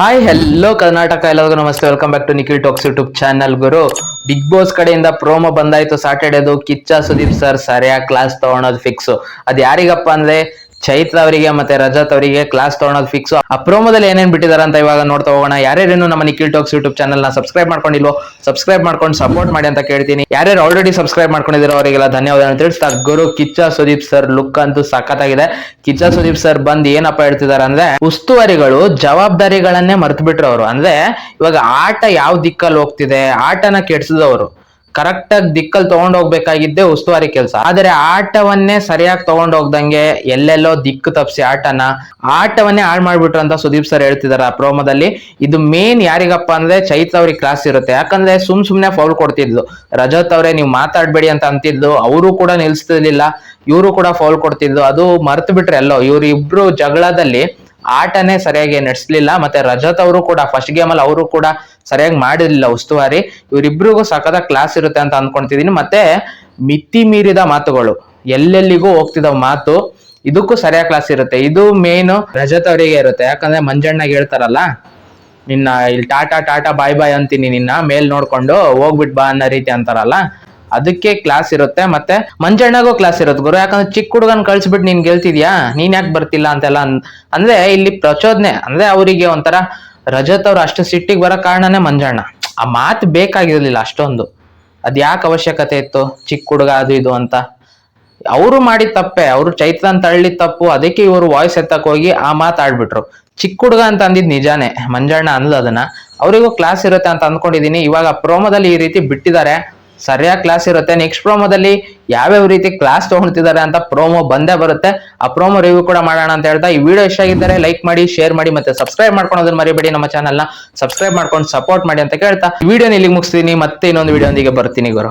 Hi hello Karnataka ಎಲ್ಲರಿಗೂ ನಮಸ್ತೆ. Welcome back to Nikhil talks YouTube channel Guru. Big boss ಕಡೆಯಿಂದ promo ಬಂದಾಯ್ತು ಸಾಟರ್ಡೇದು ಕಿಚ್ಚ ಸುದೀಪ್ ಸರ್ ಸರಿಯಾಗಿ ಕ್ಲಾಸ್ ತಗೊಳೋದು ಫಿಕ್ಸ್ ಅದ್ ಯಾರಿಗಪ್ಪ ಅಂದ್ರೆ ಚೈತ್ರ ಅವರಿಗೆ ಮತ್ತೆ ರಜತ್ ಅವರಿಗೆ ಕ್ಲಾಸ್ ತಗೊಳೋದು ಫಿಕ್ಸ್ ಆ ಪ್ರೋಮೋದಲ್ಲಿ ಏನೇನ್ ಬಿಟ್ಟಿದಾರೆ ಅಂತ ಇವಾಗ ನೋಡ್ತಾ ಹೋಗೋಣ. ಯಾರ್ಯಾರೇನು ನಮ್ಮ Nikhil talks YouTube channel subscribe ಮಾಡ್ಕೊಂಡಿಲ್ವೋ subscribe ಮಾಡ್ಕೊಂಡು ಸಪೋರ್ಟ್ ಮಾಡಿ ಅಂತ ಕೇಳ್ತೀನಿ. ಯಾರ್ಯಾರು ಆಲ್ರೆಡಿ ಸಬ್ಸ್ಕ್ರೈಬ್ ಮಾಡ್ಕೊಂಡಿದ್ರು ಅವರಿಗೆಲ್ಲ ಧನ್ಯವಾದ ಅಂತ ತಿಳಿಸ್ತಾ ಗುರು ಕಿಚ್ಚ ಸುದೀಪ್ ಸರ್ ಲುಕ್ ಅಂತೂ ಸಖತ್ತಾಗಿದೆ. ಕಿಚ್ಚ ಸುದೀಪ್ ಸರ್ ಬಂದ್ ಏನಪ್ಪ ಹೇಳ್ತಿದಾರೆ ಅಂದ್ರೆ, ಉಸ್ತುವಾರಿಗಳು ಜವಾಬ್ದಾರಿಗಳನ್ನೇ ಮರ್ತು ಬಿಟ್ರು ಅವರು. ಅಂದ್ರೆ, ಇವಾಗ ಆಟ ಯಾವ ದಿಕ್ಕಲ್ಲಿ ಹೋಗ್ತಿದೆ? ಆಟನ ಕೆಡ್ಸಿದವರು. ಕರೆಕ್ಟ್ ಆಗಿ ದಿಕ್ಕಲ್ಲಿ ತಗೊಂಡು ಹೋಗ್ಬೇಕಾಗಿದ್ದೆ ಉಸ್ತುವಾರಿ ಕೆಲಸ. ಆದರೆ ಆಟವನ್ನೇ ಸರಿಯಾಗಿ ತಗೊಂಡೋಗ್ದಂಗೆ ಎಲ್ಲೆಲ್ಲೋ ದಿಕ್ಕು ತಪ್ಪಿಸಿ ಆಟನ, ಆಟವನ್ನೇ ಹಾಳು ಮಾಡ್ಬಿಟ್ರು ಅಂತ ಸುದೀಪ್ ಸರ್ ಹೇಳ್ತಿದಾರೆ ಆ ಪ್ರೋಮೋದಲ್ಲಿ. ಇದು ಮೇನ್ ಯಾರಿಗಪ್ಪ ಅಂದ್ರೆ ಚೈತ್ರ ಅವ್ರಿಗೆ ಕ್ಲಾಸ್ ಇರುತ್ತೆ. ಯಾಕಂದ್ರೆ ಸುಮ್ ಸುಮ್ನೆ ಫೌಲ್ ಕೊಡ್ತಿದ್ಲು. ರಜತ್ ಅವರೇ, ನೀವು ಮಾತಾಡ್ಬೇಡಿ ಅಂತ ಅಂತಿದ್ಲು. ಅವರು ಕೂಡ ನಿಲ್ಸ್ತಿರ್ಲಿಲ್ಲ. ಇವರು ಕೂಡ ಫೌಲ್ ಕೊಡ್ತಿದ್ಲು. ಅದು ಮರ್ತು ಬಿಟ್ರೆ ಎಲ್ಲೋ ಇವ್ರ ಇಬ್ರು ಜಗಳದಲ್ಲಿ ಆಟನೇ ಸರಿಯಾಗಿ ನಡೆಸಲಿಲ್ಲ. ಮತ್ತೆ ರಜತ್ ಅವರು ಕೂಡ ಫಸ್ಟ್ ಗೇಮ್ ಅಲ್ಲಿ ಅವರು ಕೂಡ ಸರಿಯಾಗಿ ಮಾಡಿರ್ಲಿಲ್ಲ ಉಸ್ತುವಾರಿ. ಇವರಿಬ್ರಿಗೂ ಸಖದ ಕ್ಲಾಸ್ ಇರುತ್ತೆ ಅಂತ ಅನ್ಕೊಂತಿದೀನಿ. ಮತ್ತೆ ಮಿತಿ ಮೀರಿದ ಮಾತುಗಳು. ಎಲ್ಲೆಲ್ಲಿಗೂ ಹೋಗ್ತಿದ್ದ ಮಾತು, ಇದಕ್ಕೂ ಸರಿಯಾಗಿ ಕ್ಲಾಸ್ ಇರುತ್ತೆ. ಇದು ಮೇನ್ ರಜತ್ ಅವರಿಗೆ ಇರುತ್ತೆ. ಯಾಕಂದ್ರೆ ಮಂಜಣ್ಣಗೆ ಹೇಳ್ತಾರಲ್ಲ, ನಿನ್ನ ಇಲ್ಲಿ ಟಾಟಾ ಟಾಟಾ ಬಾಯ್ ಬಾಯ್ ಅಂತೀನಿ ನಿನ್ನ, ಮೇಲ್ ನೋಡ್ಕೊಂಡು ಹೋಗ್ಬಿಟ್ ಬಾ ಅನ್ನೋ ರೀತಿ ಅಂತಾರಲ್ಲ, ಅದಕ್ಕೆ ಕ್ಲಾಸ್ ಇರುತ್ತೆ. ಮತ್ತೆ ಮಂಜಣ್ಣಗೂ ಕ್ಲಾಸ್ ಇರುತ್ತೆ ಗುರು. ಯಾಕಂದ್ರೆ ಚಿಕ್ಕ ಹುಡುಗನ್ ಕಳ್ಸಿಬಿಟ್ಟು ನೀನ್ ಗೆಲ್ತಿದ್ಯಾ? ನೀನ್ ಯಾಕೆ ಬರ್ತಿಲ್ಲ ಅಂತೆಲ್ಲ ಅಂದ್ರೆ ಇಲ್ಲಿ ಪ್ರಚೋದನೆ. ಅಂದ್ರೆ ಅವರಿಗೆ ಒಂಥರ ರಜತ್ ಅವ್ರು ಅಷ್ಟು ಸಿಟ್ಟಿಗೆ ಬರೋ ಕಾರಣನೇ ಮಂಜಣ್ಣ. ಆ ಮಾತು ಬೇಕಾಗಿರಲಿಲ್ಲ ಅಷ್ಟೊಂದು. ಅದ್ ಯಾಕೆ ಅವಶ್ಯಕತೆ ಇತ್ತು? ಚಿಕ್ಕ ಹುಡುಗ ಅದು ಇದು ಅಂತ. ಅವರು ಮಾಡಿದ ತಪ್ಪೆ. ಅವರು ಚೈತ್ರ ಅಂತ ತಳ್ಳಿದ ತಪ್ಪು. ಅದಕ್ಕೆ ಇವರು ವಾಯ್ಸ್ ಎತ್ತಕ್ ಹೋಗಿ ಆ ಮಾತು ಮಾತಾಡ್ಬಿಟ್ರು ಚಿಕ್ಕ ಹುಡುಗ ಅಂತ ಅಂದಿದ್ ನಿಜಾನೇ. ಮಂಜಣ್ಣ ಅಂದ್ಲು ಅದನ್ನ. ಅವರಿಗೂ ಕ್ಲಾಸ್ ಇರುತ್ತೆ ಅಂತ ಅಂದ್ಕೊಂಡಿದೀನಿ. ಇವಾಗ ಪ್ರೋಮೋದಲ್ಲಿ ಈ ರೀತಿ ಬಿಟ್ಟಿದ್ದಾರೆ. ಸರಿಯಾಗಿ ಕ್ಲಾಸ್ ಇರುತ್ತೆ. ನೆಕ್ಸ್ಟ್ ಪ್ರೋಮೋದಲ್ಲಿ ಯಾವ್ಯಾವ ರೀತಿ ಕ್ಲಾಸ್ ತಗೊಳ್ತಿದ್ದಾರೆ ಅಂತ ಪ್ರೋಮೋ ಬಂದೇ ಬರುತ್ತೆ. ಆ ಪ್ರೋಮೋ ರಿವ್ಯೂ ಕೂಡ ಮಾಡೋಣ ಅಂತ ಹೇಳ್ತಾ ಈ ವಿಡಿಯೋ ಇಷ್ಟ ಆಗಿದ್ದರೆ ಲೈಕ್ ಮಾಡಿ ಶೇರ್ ಮಾಡಿ ಮತ್ತೆ ಸಬ್ಸ್ಕ್ರೈಬ್ ಮಾಡ್ಕೊಳೋದನ್ನ ಮರಿಬೇಡಿ ನಮ್ಮ ಚಾನಲ್ನ ಸಬ್ಸ್ಕ್ರೈಬ್ ಮಾಡ್ಕೊಂಡು ಸಪೋರ್ಟ್ ಮಾಡಿ ಅಂತ ಕೇಳ್ತಾ. ವಿಡಿಯೋ ಇಲ್ಲಿಗೆ ಮುಗಿಸ್ತೀನಿ. ಮತ್ತೆ ಇನ್ನೊಂದು ವಿಡಿಯೋ ಬರ್ತೀನಿ ಗುರು.